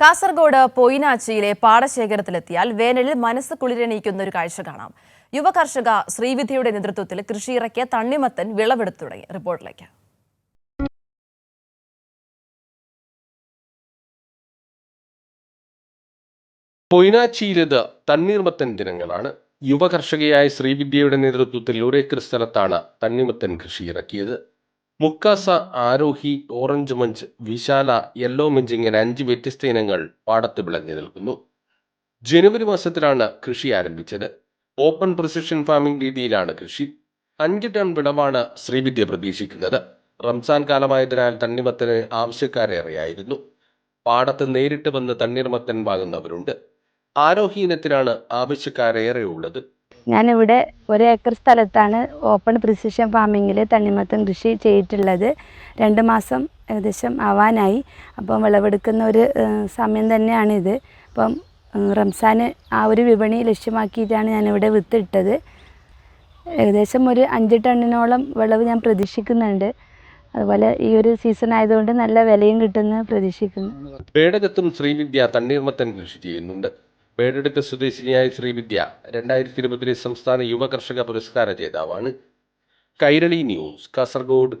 കാസർഗോഡ് പൊയിനാച്ചിയിലെ പാടശേഖരത്തിലെത്തിയാൽ വേനലിൽ മനസ്സ് കുളിരണിയിക്കുന്ന ഒരു കാഴ്ച കാണാം. യുവ കർഷക ശ്രീവിദ്യയുടെ നേതൃത്വത്തിൽ കൃഷിയിറക്കിയ തണ്ണിമത്തൻ വിളവെടുത്തു തുടങ്ങി. റിപ്പോർട്ടിലേക്ക്. പൊയിനാച്ചിയിലത് തണ്ണീർമത്തൻ ദിനങ്ങളാണ് യുവകർഷകയായ ശ്രീവിദ്യയുടെ നേതൃത്വത്തിൽ ഒരേക്കർ സ്ഥലത്താണ് തണ്ണിമത്തൻ കൃഷി ഇറക്കിയത് മുക്കാസ Arohi orange munch Vishala yellow munch ഇങ്ങനെ അഞ്ച് വ്യത്യസ്ത ഇനങ്ങൾ പാടത്ത് വിളഞ്ഞു നിൽക്കുന്നു. ജനുവരി മാസത്തിലാണ് കൃഷി ആരംഭിച്ചത്. ഓപ്പൺ പ്രിസിഷൻ ഫാമിംഗ് രീതിയിലാണ് കൃഷി. അഞ്ച് ടൺ വിളവാണ് ശ്രീവിദ്യ പ്രതീക്ഷിക്കുന്നത്. റംസാൻ കാലമായതിനാൽ തണ്ണിമത്തന് ആവശ്യക്കാരേറെയായിരുന്നു പാടത്ത് നേരിട്ട് വന്ന് തണ്ണീർമത്തൻ വാങ്ങുന്നവരുണ്ട്. ആരോഹി ഇനത്തിലാണ് ആവശ്യക്കാരേറെ ഉള്ളത്. ഞാനിവിടെ ഒരു ഏക്കർ സ്ഥലത്താണ് ഓപ്പൺ പ്രിസിഷൻ ഫാമിങ്ങിൽ തണ്ണിമത്തൻ കൃഷി ചെയ്തിട്ടുള്ളത്. രണ്ട് മാസം ഏകദേശം ആവാനായി. അപ്പം വിളവെടുക്കുന്ന ഒരു സമയം തന്നെയാണിത്. അപ്പം റംസാന് ആ ഒരു വിപണി ലക്ഷ്യമാക്കിയിട്ടാണ് ഞാനിവിടെ വിത്തിട്ടത്. ഏകദേശം ഒരു അഞ്ച് ടണ്ണിനോളം വിളവ് ഞാൻ പ്രതീക്ഷിക്കുന്നുണ്ട്. അതുപോലെ ഈ ഒരു സീസൺ ആയതുകൊണ്ട് നല്ല വിലയും കിട്ടുമെന്ന് പ്രതീക്ഷിക്കുന്നു. പേടകത്തും ശ്രീവിദ്യ തണ്ണീർമത്തൻ കൃഷി ചെയ്യുന്നുണ്ട്. പേടെടുത്ത സ്വദേശിനിയായ ശ്രീവിദ്യ രണ്ടായിരത്തി ഇരുപതിലെ സംസ്ഥാന യുവ കർഷക പുരസ്കാര ജേതാവാണ് കൈരളി ന്യൂസ് കാസർഗോഡ്